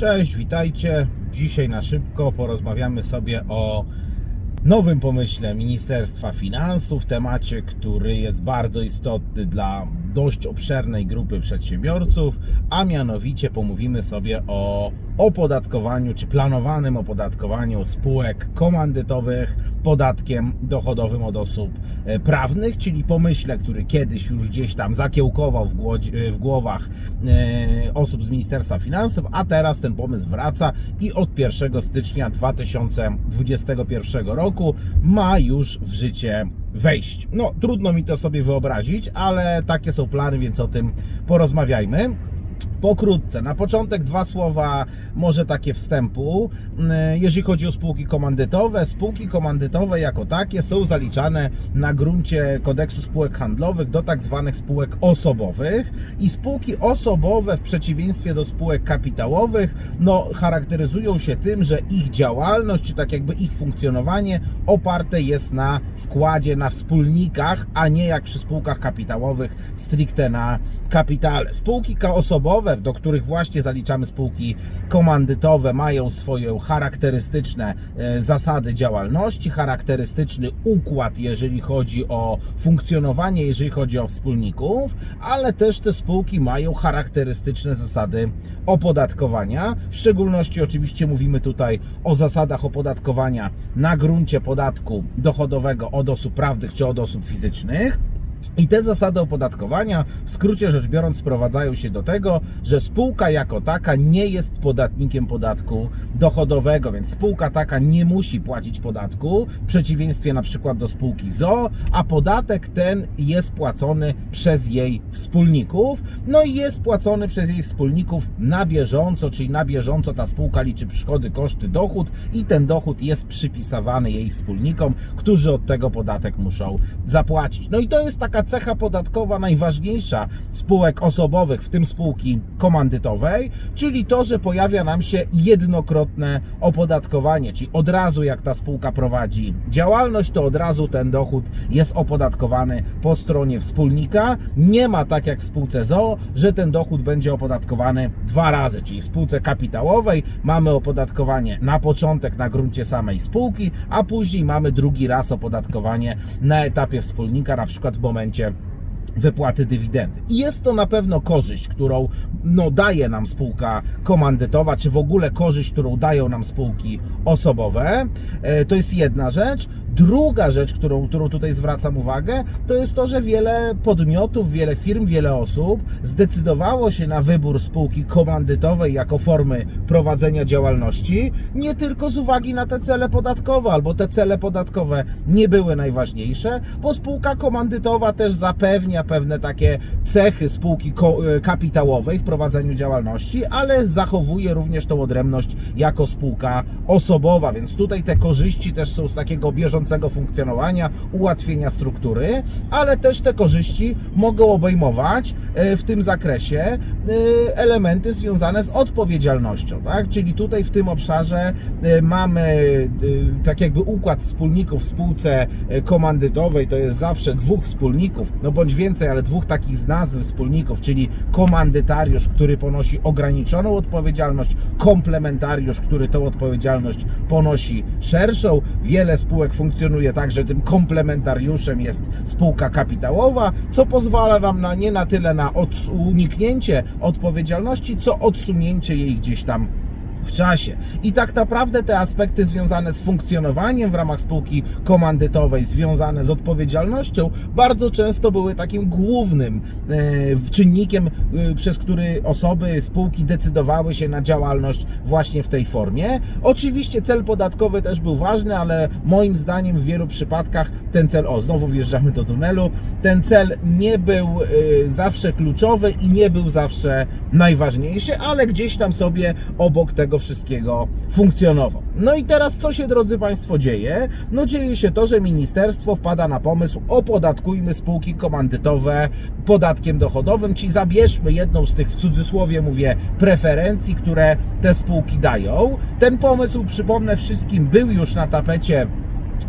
Cześć, witajcie. Dzisiaj na szybko porozmawiamy sobie o nowym pomyśle Ministerstwa Finansów, temacie, który jest bardzo istotny dla dość obszernej grupy przedsiębiorców, a mianowicie pomówimy sobie o opodatkowaniu czy planowanym opodatkowaniu spółek komandytowych podatkiem dochodowym od osób e, prawnych, czyli pomyśle, który kiedyś już gdzieś tam zakiełkował w, głodzie, w głowach e, osób z Ministerstwa Finansów, a teraz ten pomysł wraca i od 1 stycznia 2021 roku ma już w życie wejść. No, trudno mi to sobie wyobrazić, ale takie są plany, więc o tym porozmawiajmy. Pokrótce, na początek dwa słowa, może takie wstępu. Jeżeli chodzi o spółki komandytowe, spółki komandytowe jako takie są zaliczane na gruncie kodeksu spółek handlowych do tak zwanych spółek osobowych i spółki osobowe w przeciwieństwie do spółek kapitałowych, no charakteryzują się tym, że ich działalność, czy tak jakby ich funkcjonowanie oparte jest na wkładzie, na wspólnikach, a nie jak przy spółkach kapitałowych stricte na kapitale. Spółki osobowe do których właśnie zaliczamy spółki komandytowe, mają swoje charakterystyczne e, zasady działalności, charakterystyczny układ, jeżeli chodzi o funkcjonowanie, jeżeli chodzi o wspólników, ale też te spółki mają charakterystyczne zasady opodatkowania. W szczególności oczywiście mówimy tutaj o zasadach opodatkowania na gruncie podatku dochodowego od osób prawnych czy od osób fizycznych. I te zasady opodatkowania, w skrócie rzecz biorąc, sprowadzają się do tego, że spółka jako taka nie jest podatnikiem podatku dochodowego, więc spółka taka nie musi płacić podatku, w przeciwieństwie na przykład do spółki ZO, a podatek ten jest płacony przez jej wspólników. No i jest płacony przez jej wspólników na bieżąco, czyli na bieżąco ta spółka liczy przychody, koszty, dochód i ten dochód jest przypisywany jej wspólnikom, którzy od tego podatek muszą zapłacić. No i to jest taka cecha podatkowa najważniejsza spółek osobowych, w tym spółki komandytowej, czyli to, że pojawia nam się jednokrotne opodatkowanie, czyli od razu jak ta spółka prowadzi działalność, to od razu ten dochód jest opodatkowany po stronie wspólnika. Nie ma tak jak w spółce ZOO, że ten dochód będzie opodatkowany dwa razy, czyli w spółce kapitałowej mamy opodatkowanie na początek na gruncie samej spółki, a później mamy drugi raz opodatkowanie na etapie wspólnika, na przykład w momencie momencie wypłaty dywidendy. I jest to na pewno korzyść, którą no, daje nam spółka komandytowa, czy w ogóle korzyść, którą dają nam spółki osobowe. E, to jest jedna rzecz. Druga rzecz, którą, którą tutaj zwracam uwagę, to jest to, że wiele podmiotów, wiele firm, wiele osób zdecydowało się na wybór spółki komandytowej jako formy prowadzenia działalności, nie tylko z uwagi na te cele podatkowe, albo te cele podatkowe nie były najważniejsze, bo spółka komandytowa też zapewnia pewne takie cechy spółki kapitałowej w prowadzeniu działalności, ale zachowuje również tą odrębność jako spółka osobowa, więc tutaj te korzyści też są z takiego bieżącego funkcjonowania, ułatwienia struktury, ale też te korzyści mogą obejmować e, w tym zakresie e, elementy związane z odpowiedzialnością, tak? Czyli tutaj w tym obszarze e, mamy tak jakby układ wspólników w spółce komandytowej, to jest zawsze dwóch wspólników, no bądź więcej, ale dwóch takich z nazwy wspólników, czyli komandytariusz, który ponosi ograniczoną odpowiedzialność, komplementariusz, który tą odpowiedzialność ponosi szerszą. Wiele spółek funkcjonuje tak, że tym komplementariuszem jest spółka kapitałowa, co pozwala nam na nie na tyle na uniknięcie odpowiedzialności, co odsunięcie jej gdzieś tam w czasie. I tak naprawdę te aspekty związane z funkcjonowaniem w ramach spółki komandytowej, związane z odpowiedzialnością, bardzo często były takim głównym e, czynnikiem, e, przez który osoby, spółki decydowały się na działalność właśnie w tej formie. Oczywiście cel podatkowy też był ważny, ale moim zdaniem w wielu przypadkach ten cel, o znowu wjeżdżamy do tunelu, ten cel nie był e, zawsze kluczowy i nie był zawsze najważniejszy, ale gdzieś tam sobie obok tego tego wszystkiego funkcjonował. No i teraz co się, drodzy Państwo, dzieje? No dzieje się to, że ministerstwo wpada na pomysł opodatkujmy spółki komandytowe podatkiem dochodowym, czyli zabierzmy jedną z tych, w cudzysłowie mówię, preferencji, które te spółki dają. Ten pomysł, przypomnę wszystkim, był już na tapecie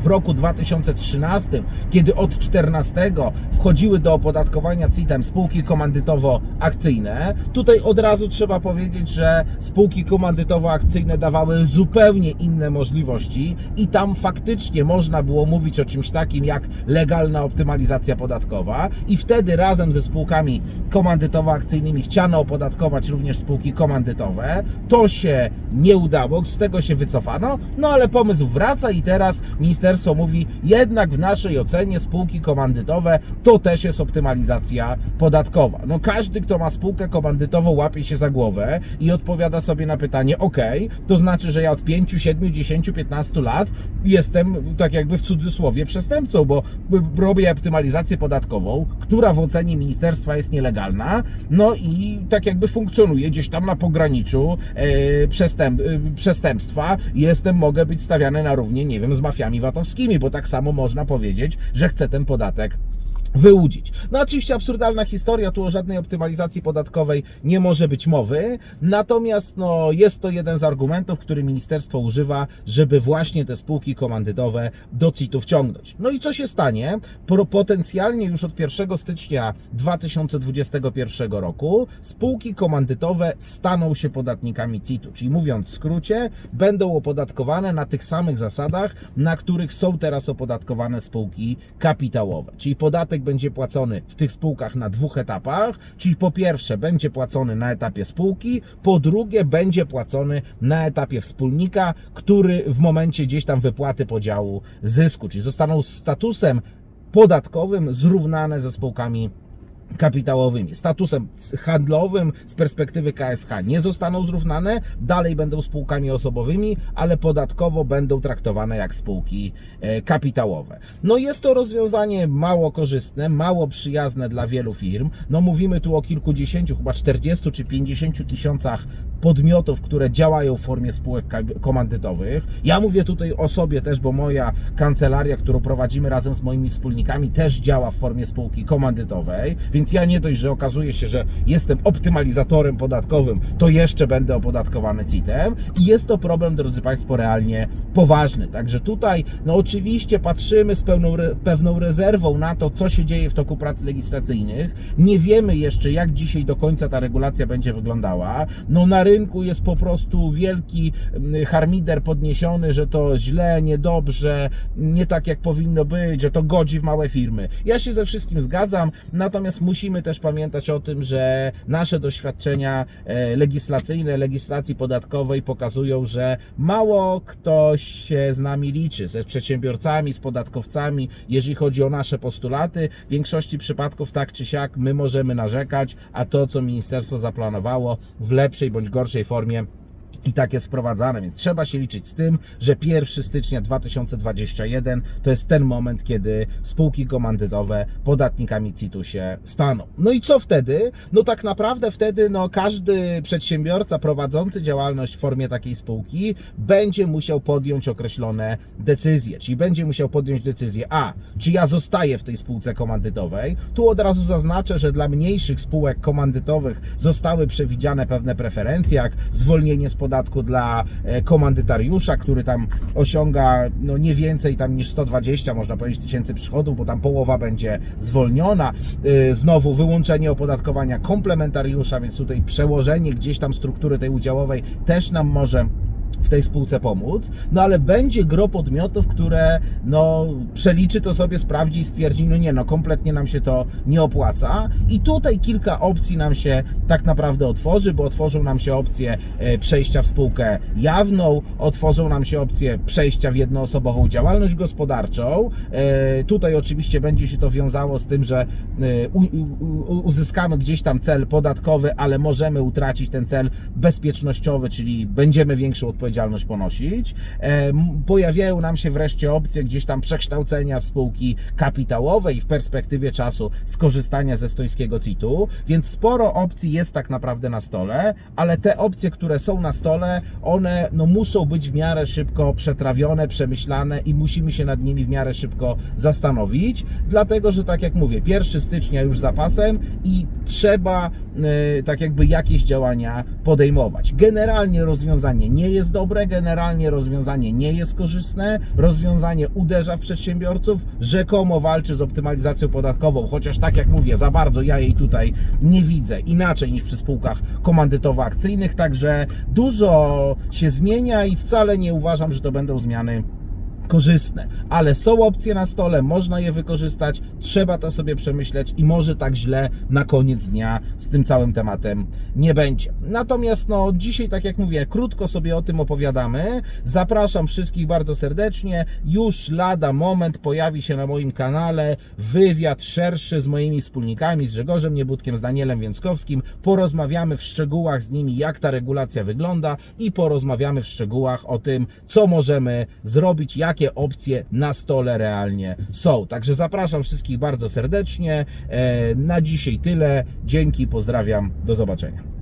w roku 2013, kiedy od 14 wchodziły do opodatkowania CIT-em spółki komandytowo-akcyjne. Tutaj od razu trzeba powiedzieć, że spółki komandytowo-akcyjne dawały zupełnie inne możliwości i tam faktycznie można było mówić o czymś takim jak legalna optymalizacja podatkowa i wtedy razem ze spółkami komandytowo-akcyjnymi chciano opodatkować również spółki komandytowe. To się nie udało, z tego się wycofano, no ale pomysł wraca i teraz ministerstwo mówi, jednak w naszej ocenie spółki komandytowe to też jest optymalizacja podatkowa. No każdy, kto ma spółkę komandytową łapie się za głowę i odpowiada sobie na pytanie, ok, to znaczy, że ja od 5, 7, 10, 15 lat jestem tak jakby w cudzysłowie przestępcą, bo robię optymalizację podatkową, która w ocenie ministerstwa jest nielegalna, no i tak jakby funkcjonuje gdzieś tam na pograniczu e, przestęp, e, przestępstwa. Jestem, mogę być stawiany na równie, nie wiem, z mafiami VAT-owskimi, bo tak samo można powiedzieć, że chcę ten podatek wyłudzić. No oczywiście absurdalna historia, tu o żadnej optymalizacji podatkowej nie może być mowy, natomiast no, jest to jeden z argumentów, który ministerstwo używa, żeby właśnie te spółki komandytowe do CIT-u wciągnąć. No i co się stanie? Potencjalnie już od 1 stycznia 2021 roku spółki komandytowe staną się podatnikami CIT-u, czyli mówiąc w skrócie, będą opodatkowane na tych samych zasadach, na których są teraz opodatkowane spółki kapitałowe. Czyli podatek będzie płacony w tych spółkach na dwóch etapach, czyli po pierwsze będzie płacony na etapie spółki, po drugie będzie płacony na etapie wspólnika, który w momencie gdzieś tam wypłaty podziału zysku, czyli zostaną statusem podatkowym zrównane ze spółkami kapitałowymi. Statusem handlowym z perspektywy KSH nie zostaną zrównane, dalej będą spółkami osobowymi, ale podatkowo będą traktowane jak spółki e, kapitałowe. No jest to rozwiązanie mało korzystne, mało przyjazne dla wielu firm. No mówimy tu o kilkudziesięciu, chyba 40 czy 50 tysiącach podmiotów, które działają w formie spółek komandytowych. Ja mówię tutaj o sobie też, bo moja kancelaria, którą prowadzimy razem z moimi wspólnikami, też działa w formie spółki komandytowej, więc ja nie dość, że okazuje się, że jestem optymalizatorem podatkowym, to jeszcze będę opodatkowany CIT-em i jest to problem, drodzy Państwo, realnie poważny. Także tutaj, no oczywiście patrzymy z pełną, pewną rezerwą na to, co się dzieje w toku prac legislacyjnych. Nie wiemy jeszcze, jak dzisiaj do końca ta regulacja będzie wyglądała. No na rynku jest po prostu wielki mm, harmider podniesiony, że to źle, niedobrze, nie tak jak powinno być, że to godzi w małe firmy. Ja się ze wszystkim zgadzam, natomiast musimy też pamiętać o tym, że nasze doświadczenia e, legislacyjne, legislacji podatkowej pokazują, że mało ktoś się z nami liczy, ze przedsiębiorcami, z podatkowcami, jeżeli chodzi o nasze postulaty. W większości przypadków tak czy siak my możemy narzekać, a to, co ministerstwo zaplanowało w lepszej bądź gorszej formie, i tak jest wprowadzane, więc trzeba się liczyć z tym, że 1 stycznia 2021 to jest ten moment, kiedy spółki komandytowe podatnikami CIT-u się staną. No i co wtedy? No tak naprawdę wtedy no, każdy przedsiębiorca prowadzący działalność w formie takiej spółki będzie musiał podjąć określone decyzje, czyli będzie musiał podjąć decyzję A, czy ja zostaję w tej spółce komandytowej. Tu od razu zaznaczę, że dla mniejszych spółek komandytowych zostały przewidziane pewne preferencje, jak zwolnienie z podatku dla e, komandytariusza, który tam osiąga no nie więcej tam niż 120, można powiedzieć, tysięcy przychodów, bo tam połowa będzie zwolniona. E, Znowu wyłączenie opodatkowania komplementariusza, więc tutaj przełożenie gdzieś tam struktury tej udziałowej też nam może w tej spółce pomóc, no ale będzie gro podmiotów, które no przeliczy to sobie, sprawdzi i stwierdzi, no nie, no kompletnie nam się to nie opłaca i tutaj kilka opcji nam się tak naprawdę otworzy, bo otworzą nam się opcje e, przejścia w spółkę jawną, otworzą nam się opcje przejścia w jednoosobową działalność gospodarczą. E, Tutaj oczywiście będzie się to wiązało z tym, że e, uzyskamy gdzieś tam cel podatkowy, ale możemy utracić ten cel bezpiecznościowy, czyli będziemy większą odpowiedzialność ponosić. E, Pojawiają nam się wreszcie opcje gdzieś tam przekształcenia w spółki kapitałowe i w perspektywie czasu skorzystania ze estońskiego CIT-u, więc sporo opcji jest tak naprawdę na stole, ale te opcje, które są na stole, one no, muszą być w miarę szybko przetrawione, przemyślane i musimy się nad nimi w miarę szybko zastanowić, dlatego że tak jak mówię, 1 stycznia już za pasem i trzeba e, tak jakby jakieś działania podejmować. Generalnie rozwiązanie nie jest dobre, generalnie rozwiązanie nie jest korzystne, rozwiązanie uderza w przedsiębiorców, rzekomo walczy z optymalizacją podatkową, chociaż tak jak mówię, za bardzo ja jej tutaj nie widzę, inaczej niż przy spółkach komandytowo-akcyjnych, także dużo się zmienia i wcale nie uważam, że to będą zmiany korzystne, ale są opcje na stole, można je wykorzystać, trzeba to sobie przemyśleć i może tak źle na koniec dnia z tym całym tematem nie będzie. Natomiast no dzisiaj, tak jak mówię, krótko sobie o tym opowiadamy. Zapraszam wszystkich bardzo serdecznie. Już lada moment pojawi się na moim kanale wywiad szerszy z moimi wspólnikami, z Grzegorzem Niebudkiem, z Danielem Więckowskim. Porozmawiamy w szczegółach z nimi, jak ta regulacja wygląda i porozmawiamy w szczegółach o tym, co możemy zrobić, jakie opcje na stole realnie są. Także zapraszam wszystkich bardzo serdecznie. E, Na dzisiaj tyle. Dzięki, pozdrawiam, do zobaczenia.